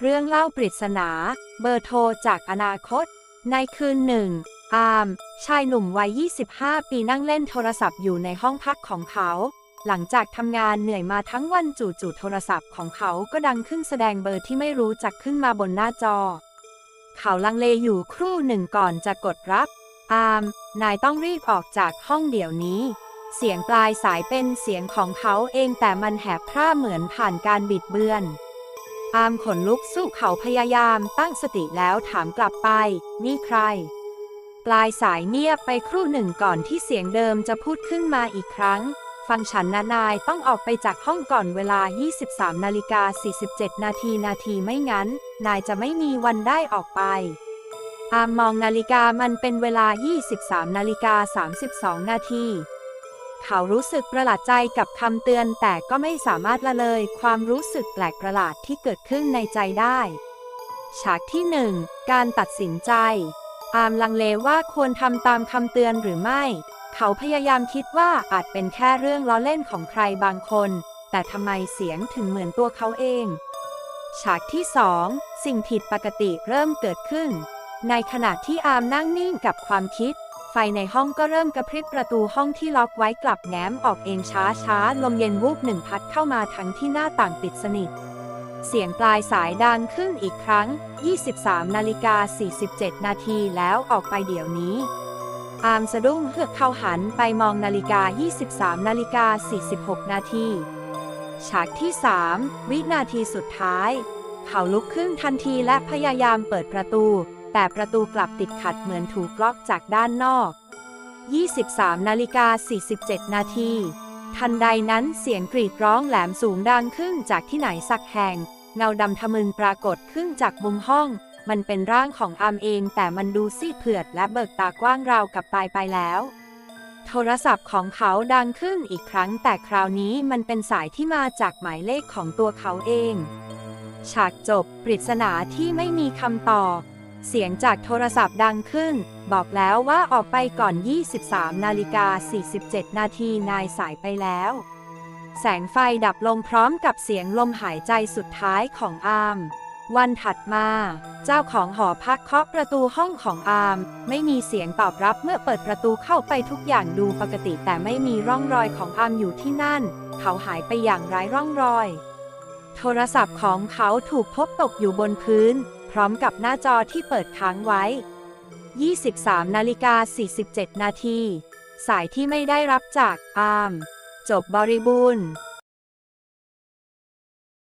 เรื่องเล่าปริศนา เบอร์โทรจากอนาคต ในคืนหนึ่ง อามชายหนุ่มวัย 25 ปีนั่งเล่นโทรศัพท์อยู่ในห้องพักของเขา หลังจากทำงานเหนื่อยมาทั้งวันจู่ๆโทรศัพท์ของเขาก็ดังขึ้นแสดงเบอร์ที่ไม่รู้จักขึ้นมาบนหน้าจอ เขาลังเลอยู่ครู่หนึ่งก่อนจะกดรับ อามนายต้องรีบออกจากห้องเดี๋ยวนี้เสียงปลายสายเป็นเสียงของเขาเองแต่มันแหบพร่าเหมือนผ่านการบิดเบือน อามขนลุกสู้เขาพยายามตั้งสติแล้วถามกลับไป นี่ใคร ปลายสายเงียบไปครู่หนึ่งก่อนที่เสียงเดิมจะพูดขึ้นมาอีกครั้ง ฟังฉันนะนายต้องออกไปจากห้องก่อนเวลา 23นาฬิกา47 นาทีนาทีไม่งั้น นายจะไม่มีวันได้ออกไป อามมองนาฬิกามันเป็นเวลา 23นาฬิกา32 นาที เขารู้สึกประหลาดใจกับคำเตือนแต่ก็ไม่สามารถละเลยความรู้สึกแปลกประหลาดที่เกิดขึ้นในใจได้ ฉากที่หนึ่งการตัดสินใจ อามลังเลว่าควรทำตามคำเตือนหรือไม่ เขาพยายามคิดว่าอาจเป็นแค่เรื่องล้อเล่นของใครบางคน แต่ทำไมเสียงถึงเหมือนตัวเขาเอง ฉากที่สองสิ่งผิดปกติเริ่มเกิดขึ้น ในขณะที่อามนั่งนิ่งกับความคิด ฟในห้องก็เริ่มกระพริบประตูห้องที่ล็อกไว้กลับแง้มออกเองช้าช้าๆลมเย็นวูบหนึ่งพัดเข้ามาทั้งที่หน้าต่างปิดสนิท เสียงปลายสายดังขึ้นอีกครั้ง 23นาฬิกา47 นาทีแล้วออกไปเดี๋ยวนี้ อามสะดุ้งเฮือกเข้าหันไปมองนาฬิกา 23นาฬิกา46 นาทีฉากที่ 3 วินาทีสุดท้าย เขาลุกขึ้นทันทีและพยายามเปิดประตู แต่ประตูกลับติดขัดเหมือนถูกล็อกจากด้านนอก 23นาฬิกา47 นาที ทันใดนั้นเสียงกรีดร้องแหลมสูงดังขึ้นจากที่ไหนสักแห่ง เงาดำทะมึนปรากฏขึ้นจากมุมห้อง มันเป็นร่างของอามเอง แต่มันดูซีดเผือดและเบิกตากว้างราวกับตายไปแล้ว โทรศัพท์ของเขาดังขึ้นอีกครั้ง แต่คราวนี้มันเป็นสายที่มาจากหมายเลขของตัวเขาเอง ฉากจบ ปริศนาที่ไม่มีคำตอบ เสียงจากโทรศัพท์ดังขึ้น บอกแล้วว่าออกไปก่อน 23 นาฬิกา 47 นาทีนายสายไปแล้ว แสงไฟดับลงพร้อมกับเสียงลมหายใจสุดท้ายของอามวันถัดมา เจ้าของหอพักเคาะประตูห้องของอาม ไม่มีเสียงตอบรับเมื่อเปิดประตูเข้าไปทุกอย่างดูปกติแต่ไม่มีร่องรอยของอามอยู่ที่นั่น เขาหายไปอย่างไร้ร่องรอย โทรศัพท์ของเขาถูกพบตกอยู่บนพื้น ร้อมกับหน้าจอที่เปิดค้างไว้ 23นาฬิกา47 นาที สายที่ไม่ได้รับจากอาร์มจบบริบูรณ์